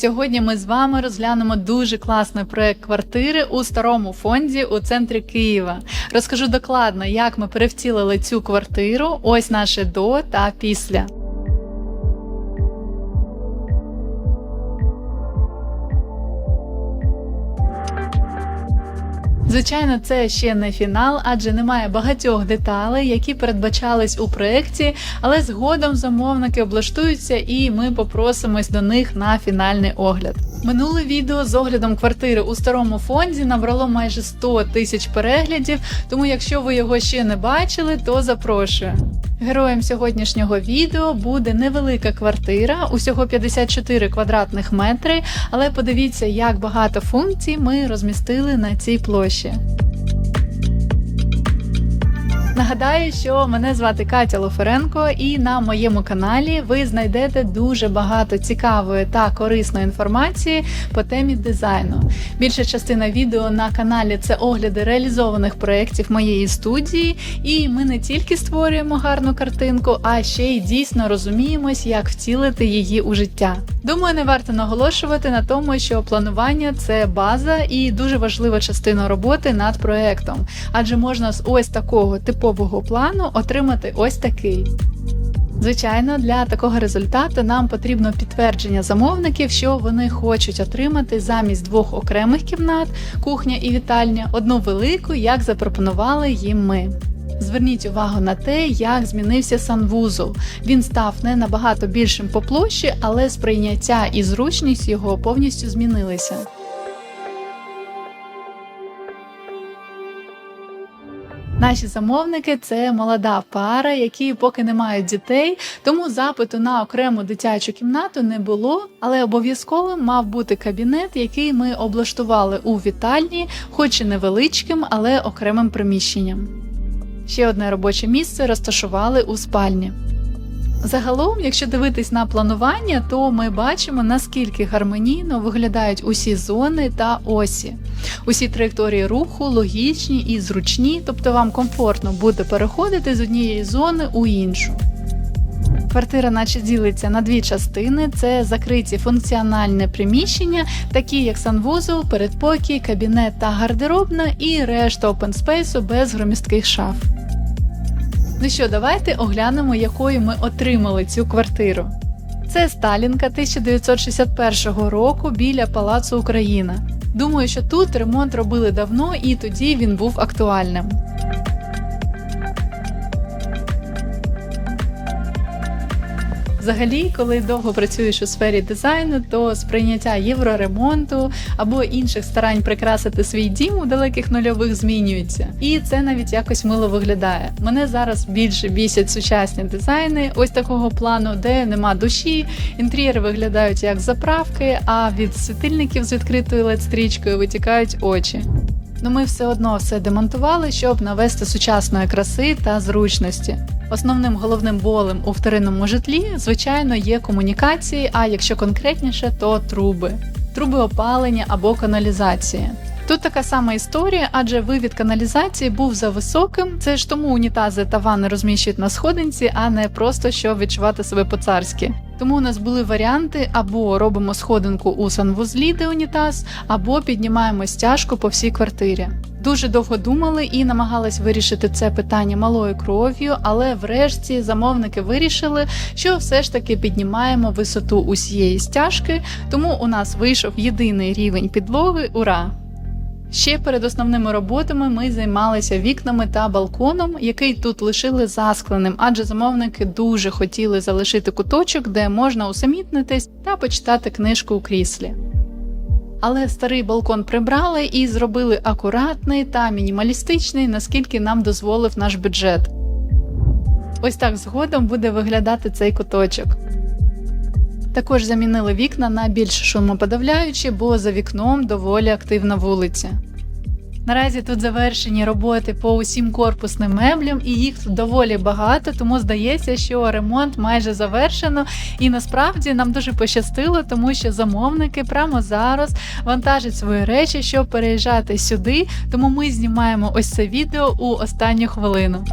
Сьогодні ми з вами розглянемо дуже класний проект квартири у старому фонді у центрі Києва. Розкажу докладно, як ми перевтілили цю квартиру. Ось наше до та після. Звичайно, це ще не фінал, адже немає багатьох деталей, які передбачались у проєкті, але згодом замовники облаштуються і ми попросимось до них на фінальний огляд. Минуле відео з оглядом квартири у старому фонді набрало майже 100 тисяч переглядів, тому якщо ви його ще не бачили, то запрошую. Героєм сьогоднішнього відео буде невелика квартира, усього 54 квадратних метри, але подивіться, як багато функцій ми розмістили на цій площі. Нагадаю, що мене звати Катя Лоференко, і на моєму каналі ви знайдете дуже багато цікавої та корисної інформації по темі дизайну. Більша частина відео на каналі це огляди реалізованих проєктів моєї студії, і ми не тільки створюємо гарну картинку, а ще й дійсно розуміємось, як втілити її у життя. Думаю, не варто наголошувати на тому, що планування це база і дуже важлива частина роботи над проєктом, адже можна з ось такого типового плану отримати ось такий. Звичайно, для такого результату нам потрібно підтвердження замовників, що вони хочуть отримати замість двох окремих кімнат, кухня і вітальня, одну велику, як запропонували їм ми. Зверніть увагу на те, як змінився санвузол. Він став не набагато більшим по площі, але сприйняття і зручність його повністю змінилися. Наші замовники це молода пара, які поки не мають дітей, тому запиту на окрему дитячу кімнату не було, але обов'язково мав бути кабінет, який ми облаштували у вітальні, хоч і невеличким, але окремим приміщенням. Ще одне робоче місце розташували у спальні. Загалом, якщо дивитись на планування, то ми бачимо, наскільки гармонійно виглядають усі зони та осі. Усі траєкторії руху логічні і зручні, тобто вам комфортно буде переходити з однієї зони у іншу. Квартира, наче ділиться на дві частини: це закриті функціональне приміщення, такі як санвузол, передпокій, кабінет та гардеробна, і решта опенспейсу без громістких шаф. Ну що, давайте оглянемо, якою ми отримали цю квартиру. Це Сталінка 1961 року біля Палацу Україна. Думаю, що тут ремонт робили давно і тоді він був актуальним. Взагалі, коли довго працюєш у сфері дизайну, то сприйняття євроремонту або інших старань прикрасити свій дім у далеких нульових змінюється. І це навіть якось мило виглядає. Мене зараз більше бісять сучасні дизайни, ось такого плану, де нема душі, інтер'єри виглядають як заправки, а від світильників з відкритою LED-стрічкою витікають очі. Ну ми все одно все демонтували, щоб навести сучасної краси та зручності. Основним головним болем у вторинному житлі, звичайно, є комунікації, а якщо конкретніше, то труби, труби опалення або каналізації. Тут така сама історія, адже вивід каналізації був за високим. Це ж тому унітази та ванни розміщують на сходинці, а не просто щоб відчувати себе по-царськи. Тому у нас були варіанти: або робимо сходинку у санвузлі, де унітаз, або піднімаємо стяжку по всій квартирі. Дуже довго думали і намагались вирішити це питання малою кров'ю, але врешті замовники вирішили, що все ж таки піднімаємо висоту усієї стяжки, тому у нас вийшов єдиний рівень підлоги. Ура! Ще перед основними роботами ми займалися вікнами та балконом, який тут лишили заскленим, адже замовники дуже хотіли залишити куточок, де можна усамітнитись та почитати книжку у кріслі. Але старий балкон прибрали і зробили акуратний та мінімалістичний, наскільки нам дозволив наш бюджет. Ось так згодом буде виглядати цей куточок. Також замінили вікна на більш шумоподавляючі, бо за вікном доволі активна вулиця. Наразі тут завершені роботи по усім корпусним меблям, і їх тут доволі багато, тому здається, що ремонт майже завершено. І насправді нам дуже пощастило, тому що замовники прямо зараз вантажать свої речі, щоб переїжджати сюди. Тому ми знімаємо ось це відео у останню хвилину.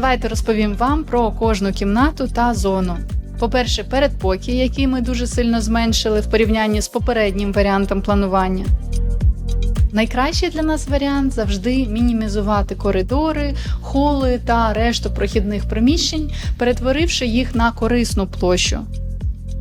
Давайте розповім вам про кожну кімнату та зону. По-перше, передпокій, який ми дуже сильно зменшили в порівнянні з попереднім варіантом планування. Найкращий для нас варіант завжди мінімізувати коридори, холи та решту прохідних приміщень, перетворивши їх на корисну площу.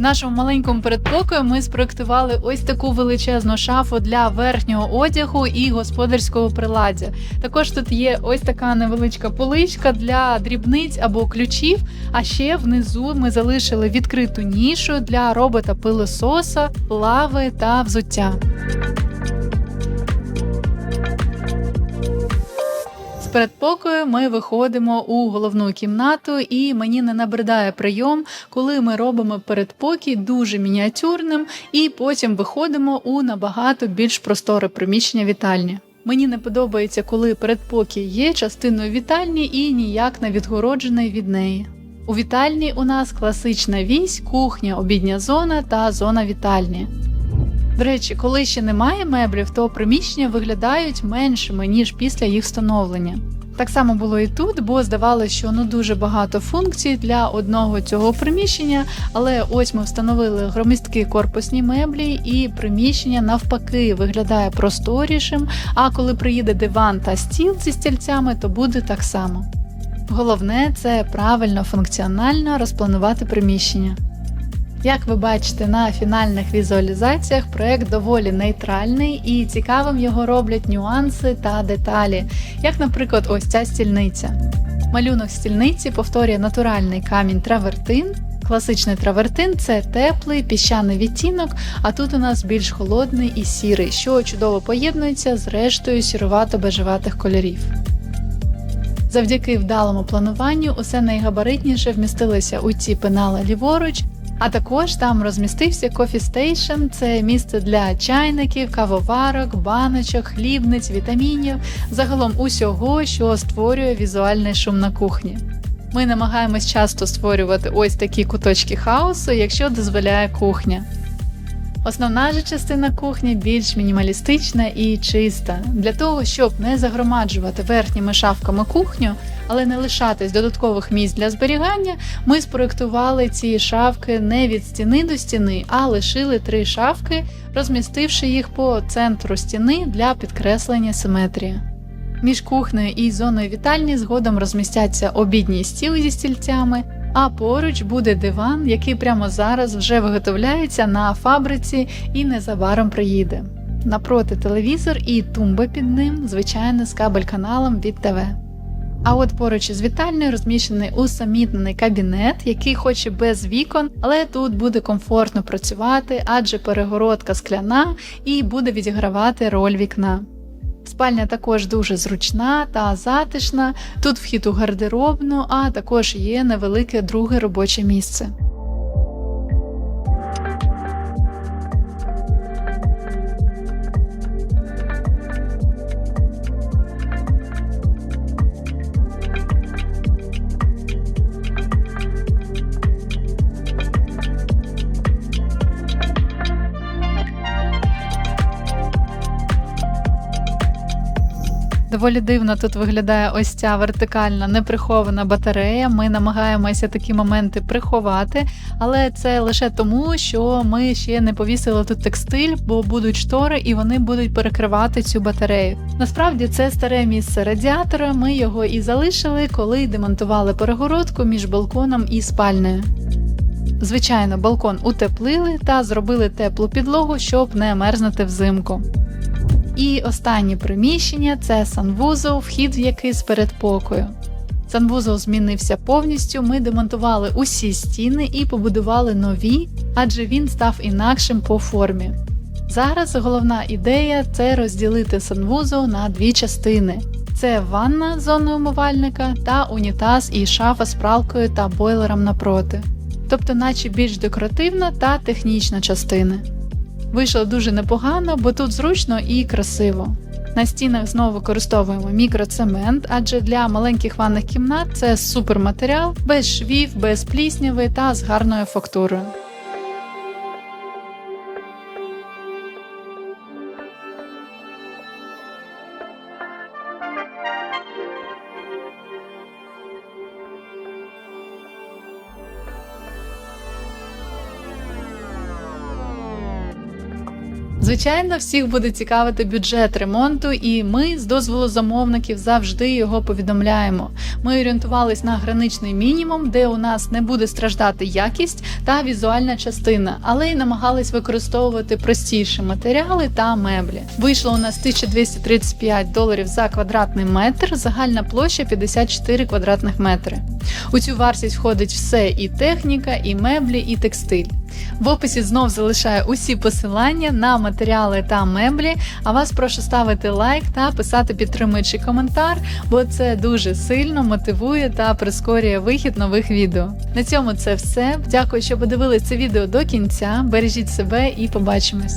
Нашому маленькому передпокою ми спроектували ось таку величезну шафу для верхнього одягу і господарського приладдя. Також тут є ось така невеличка поличка для дрібниць або ключів. А ще внизу ми залишили відкриту нішу для робота пилососа, лави та взуття. Передпокою ми виходимо у головну кімнату, і мені не набридає прийом, коли ми робимо передпокій дуже мініатюрним, і потім виходимо у набагато більш просторе приміщення вітальні. Мені не подобається, коли передпокій є частиною вітальні і ніяк не відгороджений від неї. У вітальні у нас класична вісь, кухня, обідня зона та зона вітальні. До речі, коли ще немає меблів, то приміщення виглядають меншими ніж після їх встановлення. Так само було і тут, бо здавалося, що ну дуже багато функцій для одного цього приміщення, але ось ми встановили громісткі корпусні меблі, і приміщення навпаки виглядає просторішим. А коли приїде диван та стіл зі стільцями, то буде так само. Головне це правильно функціонально розпланувати приміщення. Як ви бачите на фінальних візуалізаціях, проект доволі нейтральний і цікавим його роблять нюанси та деталі, як, наприклад, ось ця стільниця. Малюнок стільниці повторює натуральний камінь травертин. Класичний травертин це теплий піщаний відтінок, а тут у нас більш холодний і сірий, що чудово поєднується з рештою сірувато-бежеватих кольорів. Завдяки вдалому плануванню усе найгабаритніше вмістилося у ці пенали ліворуч, а також там розмістився Coffee Station – це місце для чайників, кавоварок, баночок, хлібниць, вітамінів, загалом усього, що створює візуальний шум на кухні. Ми намагаємось часто створювати ось такі куточки хаосу, якщо дозволяє кухня. Основна же частина кухні більш мінімалістична і чиста. Для того, щоб не загромаджувати верхніми шафками кухню, але не лишатись додаткових місць для зберігання, ми спроектували ці шафки не від стіни до стіни, а лишили три шафки, розмістивши їх по центру стіни для підкреслення симетрії. Між кухнею і зоною вітальні згодом розмістяться обідній стіл зі стільцями. А поруч буде диван, який прямо зараз вже виготовляється на фабриці і незабаром приїде. Напроти телевізор і тумба під ним, звичайно, з кабель-каналом від ТВ. А от поруч із вітальною розміщений усамітнений кабінет, який хоч і без вікон, але тут буде комфортно працювати, адже перегородка скляна і буде відігравати роль вікна. Спальня також дуже зручна та затишна. Тут вхід у гардеробну, а також є невелике друге робоче місце. Доволі дивно тут виглядає ось ця вертикальна неприхована батарея. Ми намагаємося такі моменти приховати, але це лише тому, що ми ще не повісили тут текстиль, бо будуть штори і вони будуть перекривати цю батарею. Насправді це старе місце радіатора. Ми його і залишили, коли демонтували перегородку між балконом і спальнею. Звичайно, балкон утеплили та зробили теплу підлогу, щоб не мерзнути взимку. І останнє приміщення це санвузол, вхід в який з передпокою. Санвузол змінився повністю. Ми демонтували усі стіни і побудували нові, адже він став інакшим по формі. Зараз головна ідея це розділити санвузол на дві частини: це ванна з зоною умивальника та унітаз і шафа з пралкою та бойлером напроти, тобто, наче більш декоративна та технічна частини. Вийшло дуже непогано, бо тут зручно і красиво. На стінах знову використовуємо мікроцемент, адже для маленьких ванних кімнат це суперматеріал, без швів, без плісняви та з гарною фактурою. Звичайно, всіх буде цікавити бюджет ремонту, і ми з дозволу замовників завжди його повідомляємо. Ми орієнтувались на граничний мінімум, де у нас не буде страждати якість та візуальна частина, але й намагались використовувати простіші матеріали та меблі. Вийшло у нас 1235 доларів за квадратний метр, загальна площа 54 квадратних метри. У цю вартість входить все і техніка, і меблі, і текстиль. В описі знов залишаю усі посилання на матеріали та меблі. А вас прошу ставити лайк та писати підтримуючий коментар, бо це дуже сильно мотивує та прискорює вихід нових відео. На цьому це все. Дякую, що подивилися це відео до кінця. Бережіть себе і побачимось.